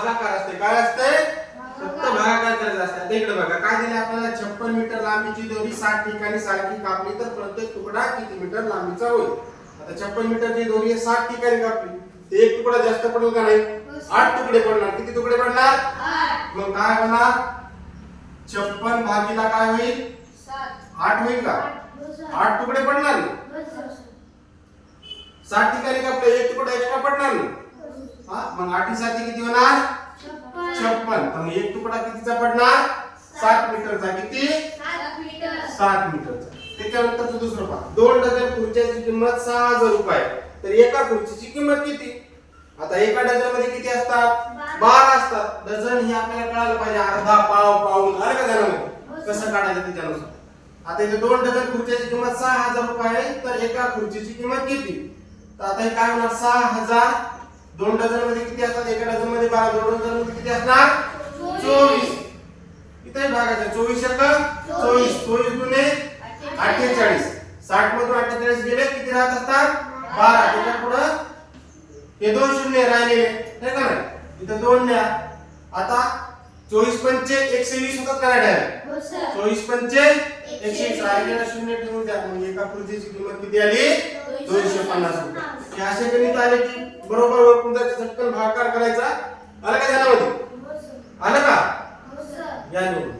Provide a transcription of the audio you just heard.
भागाकार असते. काय असते? फक्त भागाकार करायचं असते. इकडे बघा काय दिले आपल्याला? छप्पन मीटर लांबीची दोरी साठ ठिकाणी सारखी कापली तर प्रत्येक तुकडा किती मीटर लांबीचा होईल? आता छप्पन मीटरची दोरी साठ ठिकाणी कापली. ते एक तुकडा जास्त पडेल का नाही? आठ तुकडे पडणार. किती तुकडे पडणार? मग काय होणार? छप्पन भागीला काय होईल? आठ होईल का? आठ. तुकडे पडणार. साठ ठिकाणी कापले एक तुकडा एक्स्ट्रा पडणार. नाही मग आठी साठी किती होणार? छप्पन. तर मग एक तुकडा कितीचा पडणार? सात मीटरचा. किती? सात मीटरचा. त्याच्यानंतर दुसरं पहा. दोन डझन खुर्च्याची किंमत सहा हजार रुपये. तर एका खुर्चीची किंमत किती? आता एका डझनमध्ये किती असतात? बारा. असतात. डझन ही आपल्याला कळायला पाहिजे. अर्धा पाव पाऊन आलं का जणांमध्ये कसं काढायचं त्याच्यानुसार? आता इथे दोन डझन खुर्च्याची किंमत सहा हजार रुपये आहे. तर एका खुर्चीची किंमत किती? तर आता हे काय होणार? सहा हजार दोन डझनमध्ये किती असतात? एका डझनमध्ये बारा दोन डझनमध्ये किती असणार? चोवीस. इथे भागायचं चोवीस एक? चोवीस. चोवीस. गुणे अठ्ठेचाळीस. साठ मधून अठ्ठेचाळीस गेले किती राहत असतात? बारा. त्याच्या पुढं हे दोन शून्य राहिलेले हे का नाही? इथं दोन द्या. आता चोवीस पंचे एकशे वीस होतात का नाही direct? चोवीस पंचे एकशे वीस. राहिलेला शून्य ठेवून द्या. मग एका खुर्चीची किंमत किती आली? दोनशे पन्नास रुपये. हे असे गणित आले की बरोबर ओळखून जायचं झटकन भागाकार करायचा. आलं का ध्यानामध्ये आलं का? या निवडून.